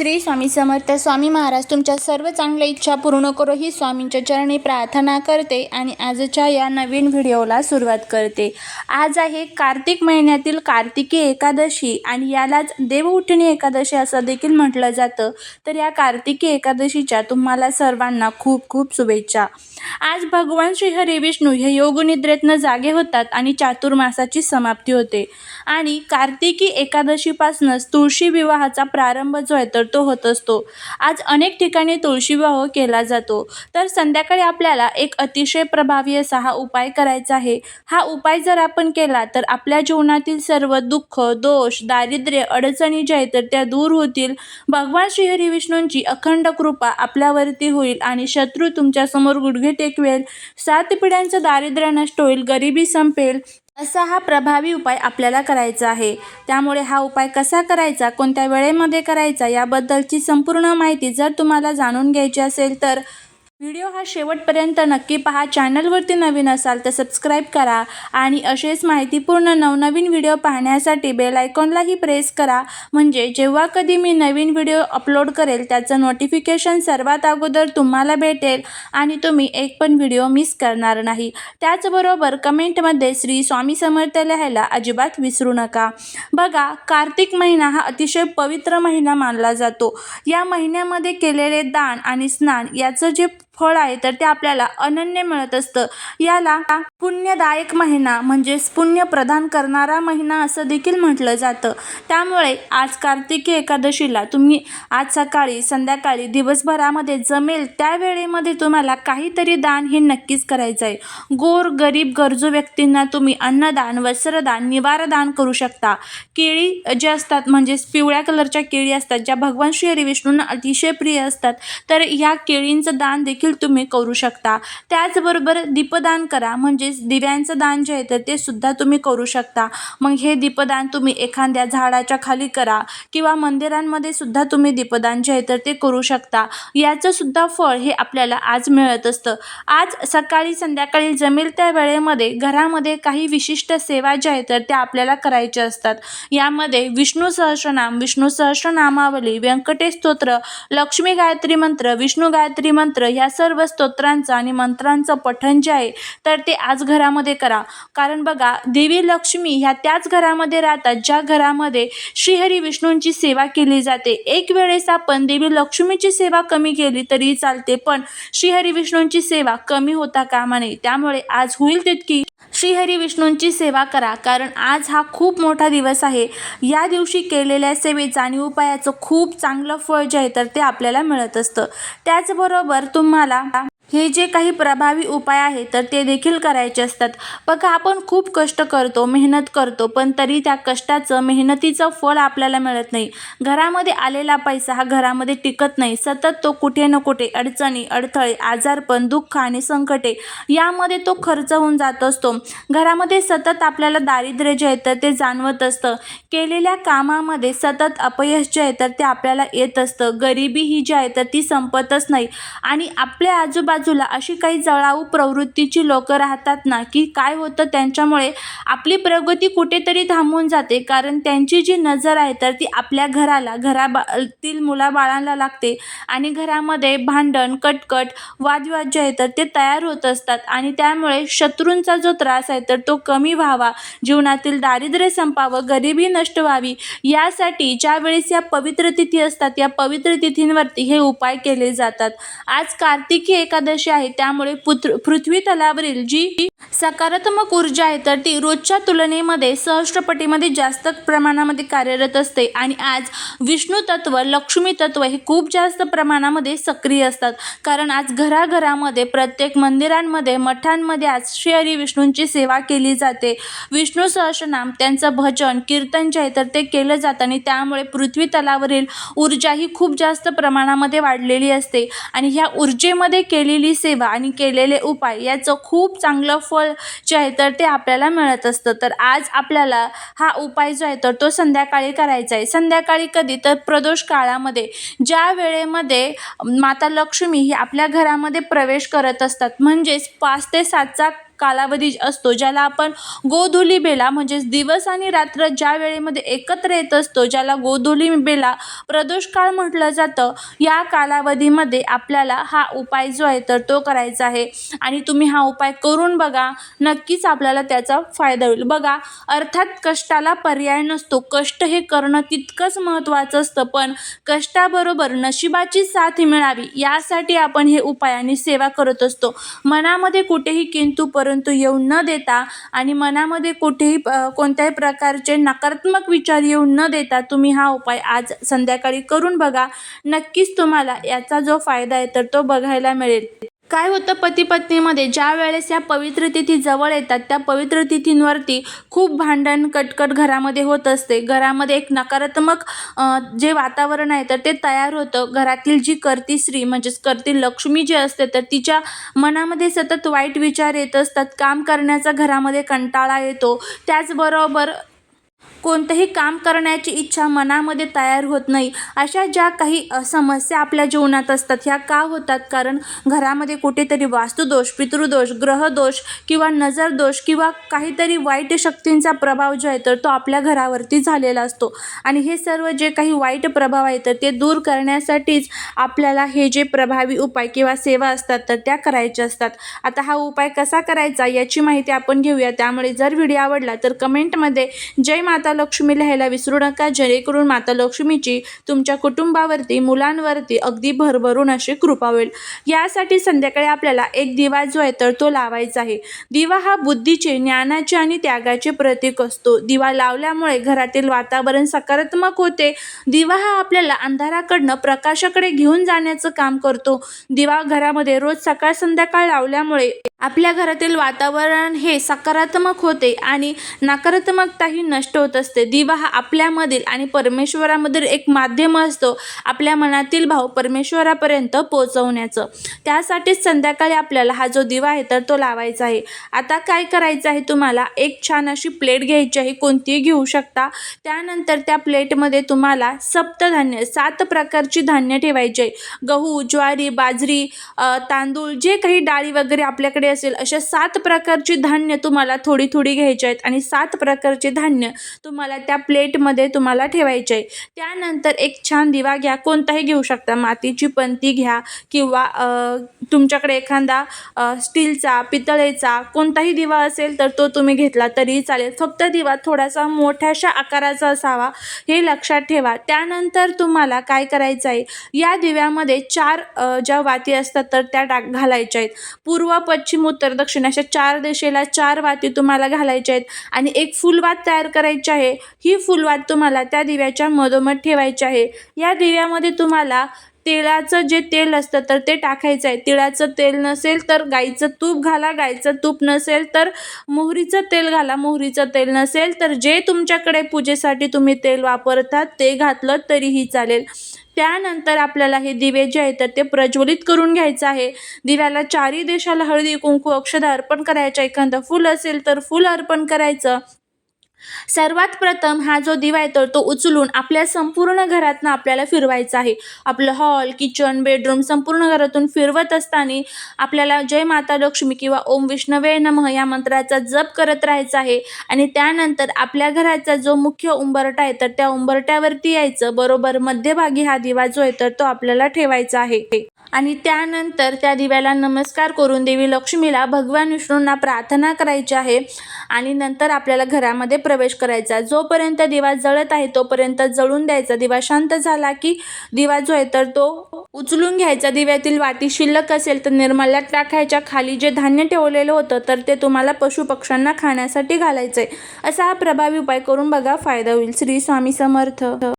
श्री स्वामी समर्थ स्वामी महाराज तुमच्या सर्व चांगल्या इच्छा पूर्ण करो ही स्वामींच्या चरणी प्रार्थना करते आणि आजच्या या नवीन व्हिडिओला सुरुवात करते. आज आहे कार्तिक महिन्यातील कार्तिकी एकादशी आणि यालाच देवउठणी एकादशी असं देखील म्हटलं जातं. तर या कार्तिकी एकादशीच्या तुम्हाला सर्वांना खूप खूप शुभेच्छा. आज भगवान श्रीहरी विष्णू हे योगनिद्रेतनं जागे होतात आणि चातुर्मासाची समाप्ती होते. आणि कार्तिकी एकादशीपासूनच तुळशी विवाहाचा प्रारंभ जो आहे तर तो होत असतो. आज अनेक ठिकाणी तुळशी विवाह केला जातो. तर संध्याकाळी आपल्याला एक अतिशय प्रभावी असा हा उपाय करायचा आहे. हा उपाय जर आपण केला तर आपल्या जीवनातील सर्व दुःख दोष दारिद्र्य अडचणी ज्या आहेत तर त्या दूर होतील. भगवान श्रीहरी विष्णूंची अखंड कृपा आपल्यावरती होईल आणि शत्रू तुमच्यासमोर गुडघे टेकवेल. सात पिढ्यांचं दारिद्र्य नष्ट होईल गरिबी संपेल. असा हा प्रभावी उपाय आपल्याला करायचा आहे. त्यामुळे हा उपाय कसा करायचा कोणत्या वेळेमध्ये करायचा याबद्दलची संपूर्ण माहिती जर तुम्हाला जाणून घ्यायची असेल तर व्हिडिओ हा शेवटपर्यंत नक्की पहा. चॅनलवरती नवीन असाल तर सबस्क्राईब करा आणि असेच माहितीपूर्ण नवनवीन व्हिडिओ पाहण्यासाठी बेल आयकॉनलाही प्रेस करा. म्हणजे जेव्हा कधी मी नवीन व्हिडिओ अपलोड करेल त्याचं नोटिफिकेशन सर्वात अगोदर तुम्हाला भेटेल आणि तुम्ही एक पण व्हिडिओ मिस करणार नाही. त्याचबरोबर कमेंटमध्ये श्री स्वामी समर्थ लिहायला अजिबात विसरू नका. बघा कार्तिक महिना हा अतिशय पवित्र महिना मानला जातो. या महिन्यामध्ये केलेले दान आणि स्नान याचं जे फळ आहे तर ते आपल्याला अनन्य मिळत असतं. याला पुण्यदायक महिना म्हणजेच पुण्य प्रदान करणारा महिना असं देखील म्हटलं जातं. त्यामुळे आज कार्तिकी एकादशीला तुम्ही आज सकाळी संध्याकाळी दिवसभरामध्ये जमेल त्या वेळेमध्ये तुम्हाला काहीतरी दान हे नक्कीच करायचं आहे. गोर गरीब गरजू व्यक्तींना तुम्ही अन्नदान वस्त्रदान निवारदान करू शकता. केळी जे असतात म्हणजेच पिवळ्या कलरच्या केळी असतात ज्या भगवान श्री हरी विष्णूंना अतिशय प्रिय असतात तर ह्या केळींचं दान देखील तुम्ही करू शकता. त्याचबरोबर दीपदान करा. म्हणजेच दिव्यांचं दान जे आहे तर ते सुद्धा तुम्ही करू शकता. मग हे दीपदान तुम्ही एखाद्या झाडाच्या खाली करा किंवा मंदिरांमध्ये सुद्धा तुम्ही दीपदान जे आहे तर ते करू शकता. याचं सुद्धा फळ हे आपल्याला आज मिळत असतं. आज सकाळी संध्याकाळी जमेल त्या वेळेमध्ये घरामध्ये काही विशिष्ट सेवा ज्या आहेत तर त्या आपल्याला करायच्या असतात. यामध्ये विष्णू सहस्रनाम विष्णू सहस्रनामावली व्यंकटेश स्तोत्र लक्ष्मी गायत्री मंत्र विष्णू गायत्री मंत्र ह्या सर्व स्तोत्रांचं आणि मंत्रांचं पठण जे आहे तर ते आज घरामध्ये करा. कारण बघा देवी लक्ष्मी ह्या त्याच घरामध्ये राहतात ज्या घरामध्ये श्रीहरी विष्णूंची सेवा केली जाते. एक वेळेस आपण देवी लक्ष्मीची सेवा कमी केली तरी चालते पण श्रीहरी विष्णूंची सेवा कमी होता कामा नये. त्यामुळे आज होईल तितकी. श्रीहरी विष्णूंची सेवा करा कारण आज हा खूप मोठा दिवस आहे. या दिवशी केलेल्या सेवेचं आणि उपायाचं खूप चांगलं फळ जे आहे तर ते आपल्याला मिळत असतं. त्याचबरोबर तुम्हाला हे जे काही प्रभावी उपाय आहेत तर ते देखील करायचे असतात. बघा आपण खूप कष्ट करतो मेहनत करतो पण तरी त्या कष्टाचं मेहनतीचं फळ आपल्याला मिळत नाही. घरामध्ये आलेला पैसा हा घरामध्ये टिकत नाही. सतत तो कुठे न कुठे अडचणी अडथळे आजारपण दुःख आणि संकटे यामध्ये तो खर्च होऊन जात असतो. घरामध्ये सतत आपल्याला दारिद्र्य जे आहे तर ते जाणवत असतं. केलेल्या कामामध्ये सतत अपयश जे आहे तर ते आपल्याला येत असतं. गरिबी ही जी आहे तर ती संपतच नाही. आणि आपल्या आजूबाजू आजूबाजूला अशी काही जळाऊ प्रवृत्तीची लोकं राहतात ना की काय होतं त्यांच्यामुळे आपली प्रगती कुठेतरी थांबून जाते. कारण त्यांची जी नजर आहे तर ती आपल्या घराला घराबातील मुलाबाळांना लागते. आणि घरामध्ये भांडण कटकट वादविवाद जे आहे तर ते तयार होत असतात. आणि त्यामुळे शत्रूंचा जो त्रास आहे तर तो कमी व्हावा. जीवनातील दारिद्र्य संपावं गरिबी नष्ट व्हावी. यासाठी ज्यावेळेस या पवित्र तिथी असतात या पवित्र तिथींवरती हे उपाय केले जातात. आज कार्तिकी एकादशी आहे. त्यामुळे पुत्र पृथ्वी तलावरील जी सकारात्मक ऊर्जा आहे तर ती रोजच्या तुलनेमध्ये सहस्त्रपटीमध्ये जास्त प्रमाणामध्ये कार्यरत असते. आणि आज विष्णू तत्व लक्ष्मी तत्व हे खूप जास्त प्रमाणामध्ये सक्रिय असतात. कारण आज घराघरामध्ये प्रत्येक मंदिरांमध्ये मठांमध्ये आज श्री हरी विष्णूंची सेवा केली जाते. विष्णू सहस्रनाम त्यांचं भजन कीर्तन जे आहे तर ते केलं जातं. आणि त्यामुळे पृथ्वी तलावरील ऊर्जा ही खूप जास्त प्रमाणामध्ये वाढलेली असते. आणि ह्या ऊर्जेमध्ये केलेली सेवा आणि केलेले उपाय याचं खूप चांगलं फळ जे आहे तर ते आपल्याला मिळत असतं. तर आज आपल्याला हा उपाय जो आहे तर तो संध्याकाळी करायचा आहे. संध्याकाळी कधी? तर प्रदोष काळामध्ये. ज्या वेळेमध्ये माता लक्ष्मी ही आपल्या घरामध्ये प्रवेश करत असतात. म्हणजेच पाच ते सातचा कालावधी असतो ज्याला आपण गोधुली बेला म्हणजेच दिवस आणि रात्र ज्या वेळेमध्ये एकत्र येत असतो ज्याला गोधुली बेला प्रदोष काळ म्हटलं जातं या कालावधीमध्ये आपल्याला हा उपाय जो आहे तर तो करायचा आहे. आणि तुम्ही हा उपाय करून बघा नक्कीच आपल्याला त्याचा फायदा होईल. बघा अर्थात कष्टाला पर्याय नसतो. कष्ट हे करणं तितकंच महत्त्वाचं असतं पण कष्टाबरोबर नशिबाची साथ मिळावी यासाठी आपण हे उपाय आणि सेवा करत असतो. मनामध्ये कुठेही किंतू पर परंतु येऊ न देता आणि मनामध्ये कुठेही कोणत्याही प्रकारचे नकारात्मक विचार येऊ न देता तुम्ही हा उपाय आज संध्याकाळी करून बघा. नक्कीच तुम्हाला याचा जो फायदा आहे तर तो बघायला मिळेल. काय होतं पती पत्नीमध्ये ज्या वेळेस या पवित्र तिथी जवळ येतात त्या पवित्र तिथींवरती खूप भांडण कटकट घरामध्ये होत असते. घरामध्ये एक नकारात्मक जे वातावरण आहे तर ते तयार होतं. घरातील जी करती स्त्री म्हणजेच करती लक्ष्मी जी असते तर तिच्या मनामध्ये सतत वाईट विचार येत असतात. काम करण्याचा घरामध्ये कंटाळा येतो. त्याचबरोबर कोणतंही काम करण्याची इच्छा मनामध्ये तयार होत नाही. अशा ज्या काही समस्या आपल्या जीवनात असतात ह्या का होतात? कारण घरामध्ये कुठेतरी वास्तुदोष पितृदोष ग्रहदोष किंवा नजरदोष किंवा काहीतरी वाईट शक्तींचा प्रभाव जो आहे तर तो आपल्या घरावरती झालेला असतो. आणि हे सर्व जे काही वाईट प्रभाव आहे तर ते दूर करण्यासाठीच आपल्याला हे जे प्रभावी उपाय किंवा सेवा असतात तर त्या करायच्या असतात. आता हा उपाय कसा करायचा याची माहिती आपण घेऊया. त्यामुळे जर व्हिडिओ आवडला तर कमेंटमध्ये जय माता माता लक्ष्मी लिहायला विसरू नका. जेणेकरून माता लक्ष्मीची तुमच्या कुटुंबावरती मुलांवरती अगदी भरभरून अशी कृपा होईल. यासाठी संध्याकाळी आपल्याला एक दिवा जो आहे तर तो लावायचा आहे. दिवा हा बुद्धीचे ज्ञानाचे आणि त्यागाचे प्रतीक असतो. दिवा लावल्यामुळे घरातील वातावरण सकारात्मक होते. दिवा हा आपल्याला अंधाराकडनं प्रकाशाकडे घेऊन जाण्याचं काम करतो. दिवा घरामध्ये रोज सकाळ संध्याकाळ लावल्यामुळे आपल्या घरातील वातावरण हे सकारात्मक होते आणि नकारात्मकताही नष्ट होत. असते. दिवा हा आपल्यामधील आणि परमेश्वरामधील एक माध्यम असतो. आपल्या मनातील भाव परमेश्वरापर्यंत पोहोचवण्याचं. त्यासाठीच संध्याकाळी आपल्याला हा जो दिवा आहे तर तो लावायचा आहे. आता काय करायचं आहे तुम्हाला? एक छान अशी प्लेट घ्यायची आहे. कोणतीही घेऊ शकता. त्यानंतर त्या प्लेटमध्ये तुम्हाला सप्तधान्य सात प्रकारची धान्य ठेवायची आहे. गहू ज्वारी बाजरी तांदूळ जे काही डाळी वगैरे आपल्याकडे असेल अशा सात प्रकारची धान्य तुम्हाला थोडी थोडी घ्यायची आहेत. आणि सात प्रकारचे धान्य तुम्हाला त्या प्लेटमध्ये तुम्हाला ठेवायचे आहे. त्यानंतर एक छान दिवा घ्या. कोणताही घेऊ शकता. मातीची पंती घ्या किंवा तुमच्याकडे एखादा स्टीलचा पितळेचा कोणताही दिवा असेल तर तो तुम्ही घेतला तरीही चालेल. फक्त दिवा थोडासा मोठ्याशा आकाराचा असावा हे लक्षात ठेवा. त्यानंतर तुम्हाला काय करायचं आहे? या दिव्यामध्ये चार ज्या वाती असतात तर त्या टाक घालायच्या आहेत. पूर्व पश्चिम उत्तर दक्षिण अशा चार दिशेला चार वाती तुम्हाला घालायच्या आहेत. आणि एक फुलवात तयार करायची आहे. ही फुलवात तुम्हाला त्या दिव्याच्या मधोमध ठेवायची आहे. या दिव्यामध्ये तुम्हाला तेलाचं जे तेल असतं तर ते टाकायचं आहे. तिळाचं तेल नसेल तर गाईचं तूप घाला गाईचं तूप नसेल तर मोहरीचं तेल घाला मोहरीचं तेल नसेल तर जे तुमच्याकडे पूजेसाठी तुम्ही तेल वापरतात ते घातलं तरीही चालेल. त्यानंतर आपल्याला हे दिवे जे आहेत तर ते प्रज्वलित करून घ्यायचं आहे. दिव्याला चारही देशाला हळदी कुंकू अक्षदा अर्पण करायचं एखादं फुल असेल तर फुल अर्पण करायचं. सर्वात प्रथम हा जो दिवा आहे तर तो उचलून आपल्या संपूर्ण घरातनं आपल्याला फिरवायचा आहे. आपलं हॉल किचन बेडरूम संपूर्ण घरातून फिरवत असताना आपल्याला जय माता लक्ष्मी किंवा ओम विष्णवे नमः या मंत्राचा जप करत राहायचा आहे. आणि त्यानंतर आपल्या घराचा जो मुख्य उंबरटा आहे तर त्या उंबरट्यावरती यायचं. बरोबर मध्यभागी हा दिवा जो आहे तर तो आपल्याला ठेवायचा आहे. आणि त्यानंतर त्या दिव्याला नमस्कार करून देवी लक्ष्मीला भगवान विष्णूंना प्रार्थना करायची आहे आणि नंतर आपल्याला घरामध्ये प्रवेश करायचा. जोपर्यंत दिवा जळत आहे तोपर्यंत जळून द्यायचा. दिवा शांत झाला की दिवा जो आहे तर तो उचलून घ्यायचा. दिव्यातील वाती शिल्लक असेल तर निर्मल्यात टाकायच्या. खाली जे धान्य ठेवलेलं होतं तर ते तुम्हाला पशुपक्ष्यांना खाण्यासाठी घालायचं आहे असा हा प्रभावी उपाय करून बघा फायदा होईल. श्री स्वामी समर्थ.